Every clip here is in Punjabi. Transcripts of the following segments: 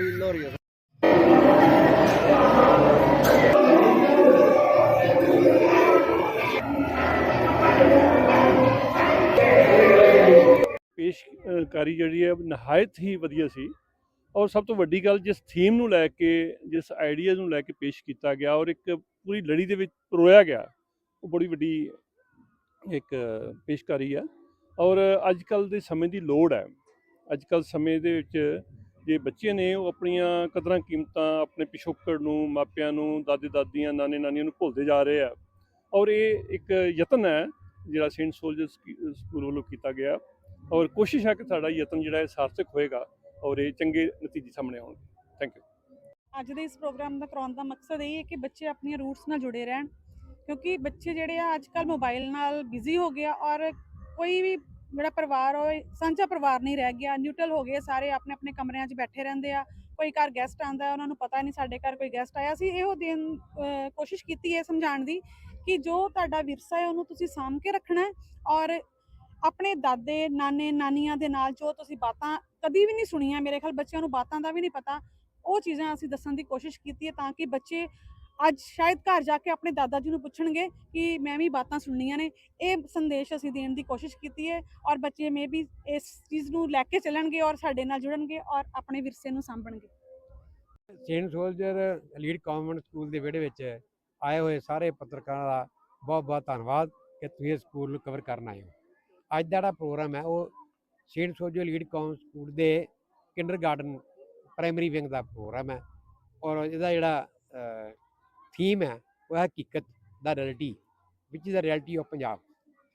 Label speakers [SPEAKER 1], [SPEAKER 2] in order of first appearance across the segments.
[SPEAKER 1] ਜੀ ਲੋਰੀਆ
[SPEAKER 2] ਪੇਸ਼ਕਾਰੀ ਜਿਹੜੀ ਹੈ, ਨਹਾਇਤ ਹੀ ਵਧੀਆ ਸੀ। ਔਰ ਸਭ ਤੋਂ ਵੱਡੀ ਗੱਲ ਜਿਸ ਥੀਮ ਨੂੰ ਲੈ ਕੇ, ਜਿਸ ਆਈਡੀਆ ਨੂੰ ਲੈ ਕੇ ਪੇਸ਼ ਕੀਤਾ ਗਿਆ ਔਰ ਇੱਕ ਪੂਰੀ ਲੜੀ ਦੇ ਵਿੱਚ ਪਰੋਇਆ ਗਿਆ, ਉਹ ਬੜੀ ਵੱਡੀ ਇੱਕ ਪੇਸ਼ਕਾਰੀ ਹੈ। ਔਰ ਅੱਜ ਕੱਲ ਦੇ ਸਮੇਂ ਦੀ ਲੋੜ ਹੈ। ਅੱਜ ਕੱਲ ਸਮੇਂ ਦੇ ਵਿੱਚ ਜੇ ਬੱਚੇ ਨੇ ਉਹ ਆਪਣੀਆਂ ਕਦਰਾਂ ਕੀਮਤਾਂ ਆਪਣੇ ਪਿਛੋਕੜ ਨੂੰ, ਮਾਪਿਆਂ ਨੂੰ ਦਾਦੇ ਦਾਦੀਆਂ ਨਾਨੇ ਨਾਨੀਆਂ ਨੂੰ ਭੁੱਲਦੇ ਜਾ ਰਹੇ ਆ। ਔਰ ਇਹ ਇੱਕ ਯਤਨ ਹੈ ਜਿਹੜਾ ਸੇਂਟ ਸੋਲਜਰ ਸਕੂਲ ਵੱਲੋਂ ਕੀਤਾ ਗਿਆ। ਔਰ ਕੋਸ਼ਿਸ਼ ਹੈ ਕਿ ਸਾਡਾ ਯਤਨ ਜਿਹੜਾ ਹੈ ਸਾਰਥਕ ਹੋਏਗਾ ਔਰ ਇਹ ਚੰਗੇ ਨਤੀਜੇ ਸਾਹਮਣੇ ਆਉਣਗੇ। ਥੈਂਕ ਯੂ
[SPEAKER 3] ਅੱਜ ਦੇ ਇਸ ਪ੍ਰੋਗਰਾਮ ਦਾ ਕਰਾਉਣ ਦਾ ਮਕਸਦ ਇਹ ਹੈ ਕਿ ਬੱਚੇ ਆਪਣੀਆਂ ਰੂਟਸ ਨਾਲ ਜੁੜੇ ਰਹਿਣ। ਕਿਉਂਕਿ ਬੱਚੇ ਜਿਹੜੇ ਆ ਅੱਜ ਕੱਲ ਮੋਬਾਈਲ ਨਾਲ ਬਿਜ਼ੀ ਹੋ ਗਿਆ ਔਰ ਕੋਈ ਵੀ ਜਿਹੜਾ ਪਰਿਵਾਰ ਉਹ ਸਾਂਝਾ ਪਰਿਵਾਰ ਨਹੀਂ ਰਹਿ ਗਿਆ ਨਿਊਟਰਲ ਹੋ ਗਏ ਸਾਰੇ, ਆਪਣੇ ਆਪਣੇ ਕਮਰਿਆਂ 'ਚ ਬੈਠੇ ਰਹਿੰਦੇ ਆ, ਕੋਈ ਘਰ ਗੈਸਟ ਆਂਦਾ ਉਹਨਾਂ ਨੂੰ ਪਤਾ ਨਹੀਂ ਸਾਡੇ ਘਰ ਕੋਈ ਗੈਸਟ ਆਇਆ। ਸੀ ਇਹੋ ਦਿਨ ਕੋਸ਼ਿਸ਼ ਕੀਤੀ ਹੈ ਸਮਝਾਉਣ ਦੀ ਕਿ ਜੋ ਤੁਹਾਡਾ ਵਿਰਸਾ ਹੈ, ਉਹਨੂੰ ਤੁਸੀਂ ਸਾਂਭ ਕੇ ਰੱਖਣਾ ਔਰ ਆਪਣੇ ਦਾਦੇ, ਨਾਨੇ, ਨਾਨੀਆਂ ਦੇ ਨਾਲ ਜੋ ਤੁਸੀਂ ਬਾਤਾਂ ਕਦੀ ਵੀ ਨਹੀਂ ਸੁਣੀਆਂ, ਮੇਰੇ ਖਿਆਲ ਬੱਚਿਆਂ ਨੂੰ ਬਾਤਾਂ ਦਾ ਵੀ ਨਹੀਂ ਪਤਾ, ਉਹ ਚੀਜ਼ਾਂ ਅਸੀਂ ਦੱਸਣ ਦੀ ਕੋਸ਼ਿਸ਼ ਕੀਤੀ ਹੈ ਤਾਂ ਕਿ ਬੱਚੇ ਅੱਜ ਸ਼ਾਇਦ ਘਰ ਜਾ ਕੇ ਆਪਣੇ ਦਾਦਾ ਜੀ ਨੂੰ ਪੁੱਛਣਗੇ ਕਿ ਮੈਂ ਵੀ ਬਾਤਾਂ ਸੁਣਨੀਆਂ ਨੇ। ਇਹ ਸੰਦੇਸ਼ ਅਸੀਂ ਦੇਣ ਦੀ ਕੋਸ਼ਿਸ਼ ਕੀਤੀ ਹੈ ਔਰ ਬੱਚੇ ਮੇ ਵੀ ਇਸ ਚੀਜ਼ ਨੂੰ ਲੈ ਕੇ ਚੱਲਣਗੇ ਔਰ ਸਾਡੇ ਨਾਲ ਜੁੜਨਗੇ ਔਰ ਆਪਣੇ ਵਿਰਸੇ ਨੂੰ ਸਾਂਭਣਗੇ।
[SPEAKER 4] Saint soldier lead convent school ਦੇ ਵਿਹੜੇ ਵਿੱਚ ਆਏ ਹੋਏ ਸਾਰੇ ਪੱਤਰਕਾਰਾਂ ਦਾ ਬਹੁਤ ਬਹੁਤ ਧੰਨਵਾਦ ਕਿ ਤੁਸੀਂ ਇਸ ਸਕੂਲ ਨੂੰ ਕਵਰ ਕਰਨ ਆਏ ਹੋ। ਅੱਜ ਦਾ ਜਿਹੜਾ ਪ੍ਰੋਗਰਾਮ ਹੈ ਉਹ saint soldier lead convent school ਦੇ ਕਿੰਡਰਗਾਰਟਨ ਪ੍ਰਾਇਮਰੀ ਵਿੰਗ ਦਾ ਪ੍ਰੋਗਰਾਮ ਹੈ ਔਰ ਇਹਦਾ ਜਿਹੜਾ ਥੀਮ ਹੈ, ਉਹ ਹੈ ਹਕੀਕਤ ਦਾ reality which is the reality of Punjab.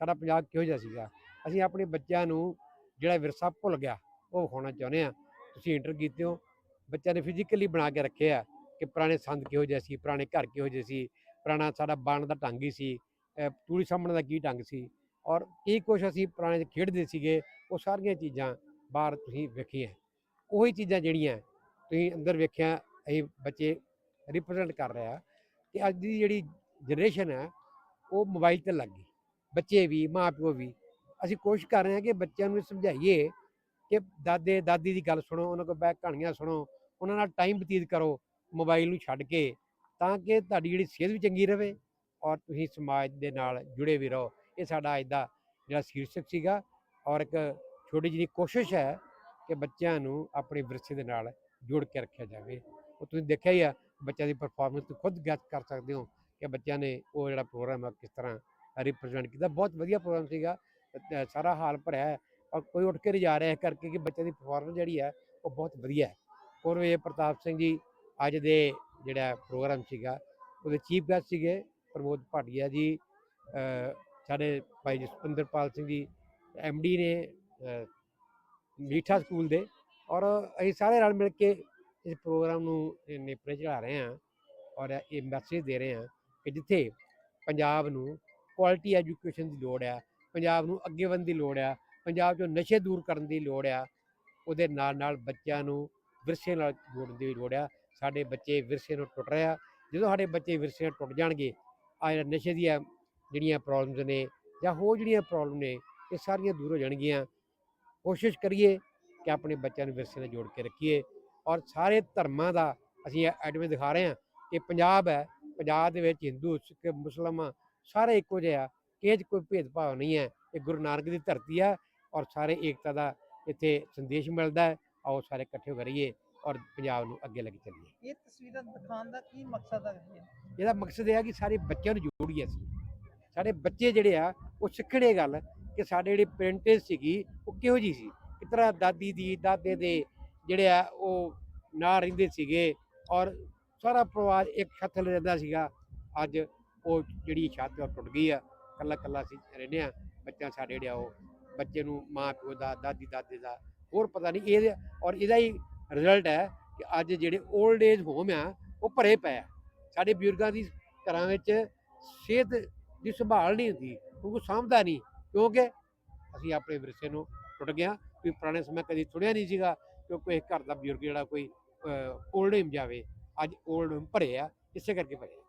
[SPEAKER 4] ਸਾਡਾ ਪੰਜਾਬ ਕਿਹੋ ਜਿਹਾ ਸੀਗਾ? ਅਸੀਂ ਆਪਣੇ ਬੱਚਿਆਂ ਨੂੰ ਜਿਹੜਾ ਵਿਰਸਾ ਭੁੱਲ ਗਿਆ, ਉਹ ਵਿਖਾਉਣਾ ਚਾਹੁੰਦੇ ਆ ਤੁਸੀਂ ਇੰਟਰ ਕੀਤੇ ਹੋ, ਬੱਚਿਆਂ ਨੇ ਫਿਜ਼ੀਕਲੀ ਬਣਾ ਕੇ ਰੱਖਿਆ ਕਿ ਪੁਰਾਣੇ ਸੰਦ ਕਿਹੋ ਜਿਹੇ ਸੀ, ਪੁਰਾਣੇ ਘਰ ਕਿਹੋ ਜਿਹੇ ਸੀ, ਪੁਰਾਣਾ ਸਾਡਾ ਬਾਣ ਦਾ ਢੰਗ ਹੀ ਸੀ ਤੂੜੀ ਸਾਹਮਣੇ ਦਾ ਕੀ ਢੰਗ ਸੀ। ਔਰ ਕੀ ਕੁਛ ਅਸੀਂ ਪੁਰਾਣੇ 'ਚ ਖੇਡਦੇ ਸੀਗੇ, ਉਹ ਸਾਰੀਆਂ ਚੀਜ਼ਾਂ ਬਾਹਰ ਤੁਸੀਂ ਵੇਖੀਆਂ। ਉਹੀ ਚੀਜ਼ਾਂ ਜਿਹੜੀਆਂ ਤੁਸੀਂ ਅੰਦਰ ਵੇਖਿਆ, ਅਸੀਂ ਬੱਚੇ ਰਿਪਰੈਜ਼ੈਂਟ ਕਰ ਰਿਹਾ ਕਿ ਅੱਜ ਦੀ ਜਿਹੜੀ ਜਨਰੇਸ਼ਨ ਹੈ, ਉਹ ਮੋਬਾਈਲ ਤੇ ਲੱਗ ਗਈ। ਬੱਚੇ ਵੀ, ਮਾਪਿਓ ਵੀ। ਅਸੀਂ ਕੋਸ਼ਿਸ਼ ਕਰ ਰਹੇ ਹਾਂ ਕਿ ਬੱਚਿਆਂ ਨੂੰ ਸਮਝਾਈਏ ਕਿ ਦਾਦੇ, ਦਾਦੀ ਦੀ ਗੱਲ ਸੁਣੋ, ਉਹਨਾਂ ਕੋਲ ਬੈਠ ਕਹਾਣੀਆਂ ਸੁਣੋ, ਉਹਨਾਂ ਨਾਲ ਟਾਈਮ ਬਤੀਤ ਕਰੋ ਮੋਬਾਈਲ ਨੂੰ ਛੱਡ ਕੇ, ਤਾਂ ਕਿ ਤੁਹਾਡੀ ਜਿਹੜੀ ਸਿਹਤ ਵੀ ਚੰਗੀ ਰਹੇ ਔਰ ਤੁਸੀਂ ਸਮਾਜ ਦੇ ਨਾਲ ਜੁੜੇ ਵੀ ਰਹੋ। ਇਹ ਸਾਡਾ ਅੱਜ ਦਾ ਜਿਹੜਾ ਸ਼ੀਰਸ਼ਕ ਸੀਗਾ ਔਰ ਇੱਕ ਛੋਟੀ ਜਿਹੀ ਕੋਸ਼ਿਸ਼ ਹੈ ਕਿ ਬੱਚਿਆਂ ਨੂੰ ਆਪਣੇ ਵਿਰਸੇ ਦੇ ਨਾਲ ਜੋੜ ਕੇ ਰੱਖਿਆ ਜਾਵੇ। ਉਹ ਤੁਸੀਂ ਦੇਖਿਆ ਹੀ ਆ ਬੱਚਿਆਂ ਦੀ ਪਰਫਾਰਮੈਂਸ ਤੁਸੀਂ ਖੁਦ ਗੈਸ ਕਰ ਸਕਦੇ ਹੋ ਕਿ ਬੱਚਿਆਂ ਨੇ ਉਹ ਜਿਹੜਾ ਪ੍ਰੋਗਰਾਮ ਹੈ ਕਿਸ ਤਰ੍ਹਾਂ ਰਿਪਰੈਜ਼ੈਂਟ ਕੀਤਾ। ਬਹੁਤ ਵਧੀਆ ਪ੍ਰੋਗਰਾਮ ਸੀਗਾ ਸਾਰਾ ਹਾਲ ਭਰਿਆ ਹੈ ਔਰ ਕੋਈ ਉੱਠ ਕੇ ਨਹੀਂ ਜਾ ਰਿਹਾ ਇਸ ਕਰਕੇ ਕਿ ਬੱਚਿਆਂ ਦੀ ਪਰਫਾਰਮੈਂਸ ਜਿਹੜੀ ਹੈ ਉਹ ਬਹੁਤ ਵਧੀਆ ਹੈ। ਔਰ ਇਹ ਪ੍ਰਤਾਪ ਸਿੰਘ ਜੀ ਅੱਜ ਦੇ ਜਿਹੜਾ ਪ੍ਰੋਗਰਾਮ ਸੀਗਾ ਉਹਦੇ ਚੀਫ ਗੈਸਟ ਸੀਗੇ ਪ੍ਰਮੋਦ ਭਾਟੀਆ ਜੀ ਸਾਡੇ ਭਾਈ ਜਸਪਿੰਦਰਪਾਲ ਸਿੰਘ ਜੀ ਡੀ ਨੇ ਅ, ਮੀਠਾ ਸਕੂਲ ਦੇ ਔਰ ਅਸੀਂ ਸਾਰੇ ਰਲ ਮਿਲ ਕੇ ਇਸ ਪ੍ਰੋਗਰਾਮ ਨੂੰ ਨੇਪਰੇ ਚੜਾ ਰਹੇ ਹਾਂ ਔਰ ਇਹ ਮੈਸੇਜ ਦੇ ਰਹੇ ਹਾਂ ਕਿ ਜਿੱਥੇ ਪੰਜਾਬ ਨੂੰ ਕੁਆਲਿਟੀ ਐਜੂਕੇਸ਼ਨ ਦੀ ਲੋੜ ਆ ਪੰਜਾਬ ਨੂੰ ਅੱਗੇ ਵਧਣ ਦੀ ਲੋੜ ਆ ਪੰਜਾਬ 'ਚੋਂ ਨਸ਼ੇ ਦੂਰ ਕਰਨ ਦੀ ਲੋੜ ਆ ਉਹਦੇ ਨਾਲ ਨਾਲ ਬੱਚਿਆਂ ਨੂੰ ਵਿਰਸੇ ਨਾਲ ਜੋੜਨ ਦੀ ਲੋੜ ਆ ਸਾਡੇ ਬੱਚੇ ਵਿਰਸੇ ਨੂੰ ਟੁੱਟ ਰਹੇ ਆ ਜਦੋਂ ਸਾਡੇ ਬੱਚੇ ਵਿਰਸੇ ਨਾਲ ਟੁੱਟ ਜਾਣਗੇ ਆ ਜਿਹੜਾ ਨਸ਼ੇ ਦੀਆਂ ਜਿਹੜੀਆਂ ਪ੍ਰੋਬਲਮਸ ਨੇ ਜਾਂ ਹੋਰ ਜਿਹੜੀਆਂ ਪ੍ਰੋਬਲਮ ਨੇ ਇਹ ਸਾਰੀਆਂ ਦੂਰ ਹੋ ਜਾਣਗੀਆਂ ਕੋਸ਼ਿਸ਼ ਕਰੀਏ ਕਿ ਆਪਣੇ ਬੱਚਿਆਂ ਨੂੰ ਵਿਰਸੇ ਨਾਲ ਜੋੜ ਕੇ ਰੱਖੀਏ ਔਰ ਸਾਰੇ ਧਰਮਾਂ ਦਾ ਅਸੀਂ ਐਡਮਿਟ ਦਿਖਾ ਰਹੇ ਹਾਂ ਕਿ ਪੰਜਾਬ ਹੈ ਪੰਜਾਬ ਦੇ ਵਿੱਚ ਹਿੰਦੂ ਸਿੱਖ ਮੁਸਲਮਾਨ ਸਾਰੇ ਇੱਕੋ ਜਿਹੇ ਆ ਇਹ 'ਚ ਕੋਈ ਭੇਦਭਾਵ ਨਹੀਂ ਹੈ ਇਹ ਗੁਰੂ ਨਾਨਕ ਦੀ ਧਰਤੀ ਹੈ ਔਰ ਸਾਰੇ ਏਕਤਾ ਦਾ ਇੱਥੇ ਸੰਦੇਸ਼ ਮਿਲਦਾ ਹੈ ਆਓ ਸਾਰੇ ਇਕੱਠੇ ਹੋ ਕਰੀਏ ਔਰ ਪੰਜਾਬ ਨੂੰ ਅੱਗੇ ਲੈ ਕੇ ਚੱਲੀਏ।
[SPEAKER 1] ਇਹ ਤਸਵੀਰਾਂ ਦਿਖਾਉਣ ਦਾ ਕੀ ਮਕਸਦ ਹੈ
[SPEAKER 4] ਇਹਦਾ ਮਕਸਦ ਇਹ ਹੈ ਕਿ ਸਾਰੇ ਬੱਚਿਆਂ ਨੂੰ ਜੋੜੀਏ ਅਸੀਂ। ਸਾਡੇ ਬੱਚੇ ਜਿਹੜੇ ਆ ਉਹ ਸਿੱਖਣ ਗੱਲ ਕਿ ਸਾਡੇ ਜਿਹੜੀ ਪੇਰੈਂਟਸ ਸੀਗੀ ਉਹ ਕਿਹੋ ਜੀ ਸੀ? ਕਿਸ ਤਰ੍ਹਾਂ ਦਾਦੀ ਦੀ ਦਾਦੇ ਦੇ ਜਿਹੜੇ ਆ, ਉਹ ਨਾਲ ਰਹਿੰਦੇ ਸੀਗੇ ਔਰ ਸਾਰਾ ਪਰਿਵਾਰ ਇੱਕ ਛੱਤ ਥੱਲੇ ਰਹਿੰਦਾ ਸੀਗਾ। ਅੱਜ ਉਹ ਜਿਹੜੀ ਛੱਤ ਉਹ ਟੁੱਟ ਗਈ ਆ। ਕੱਲਾ ਕੱਲਾ ਅਸੀਂ ਰਹਿੰਦੇ ਆ, ਬੱਚਾ ਸਾਡੇ ਜਿਹੜੇ ਉਹ, ਬੱਚੇ ਨੂੰ ਮਾਂ ਪਿਓ ਦਾ, ਦਾਦੀ ਦਾਦੇ ਦਾ, ਹੋਰ ਪਤਾ ਨਹੀਂ ਇਹ ਔਰ ਇਹਦਾ ਹੀ ਰਿਜ਼ਲਟ ਹੈ ਕਿ ਅੱਜ ਜਿਹੜੇ 올ਡ ਏਜ ਹੋਮ ਆ, ਉਹ ਭਰੇ ਪਏ ਆ। ਸਾਡੇ ਬਜ਼ੁਰਗਾਂ ਦੀ ਘਰਾਂ ਵਿੱਚ ਸਿਹਤ ਦੀ ਸੰਭਾਲ ਨਹੀਂ ਹੁੰਦੀ ਕਿਉਂਕਿ ਸਾਂਭਦਾ ਨਹੀਂ। ਕਿਉਂਕਿ ਅਸੀਂ ਆਪਣੇ ਵਿਰਸੇ ਨੂੰ ਟੁੱਟ ਗਿਆ ਵੀ ਪੁਰਾਣੇ ਸਮੇਂ ਕਦੀ ਸੁਣਿਆ ਨਹੀਂ ਸੀਗਾ ਕਿ ਕੋਈ ਘਰ ਦਾ ਬਜ਼ੁਰਗ ਜਿਹੜਾ ਕੋਈ 올ਡ ਏਮ ਜਾਵੇ, ਅੱਜ 올ਡ ਏਮ ਭਰੇ ਆ ਇਸੇ ਕਰਕੇ ਭਰੇ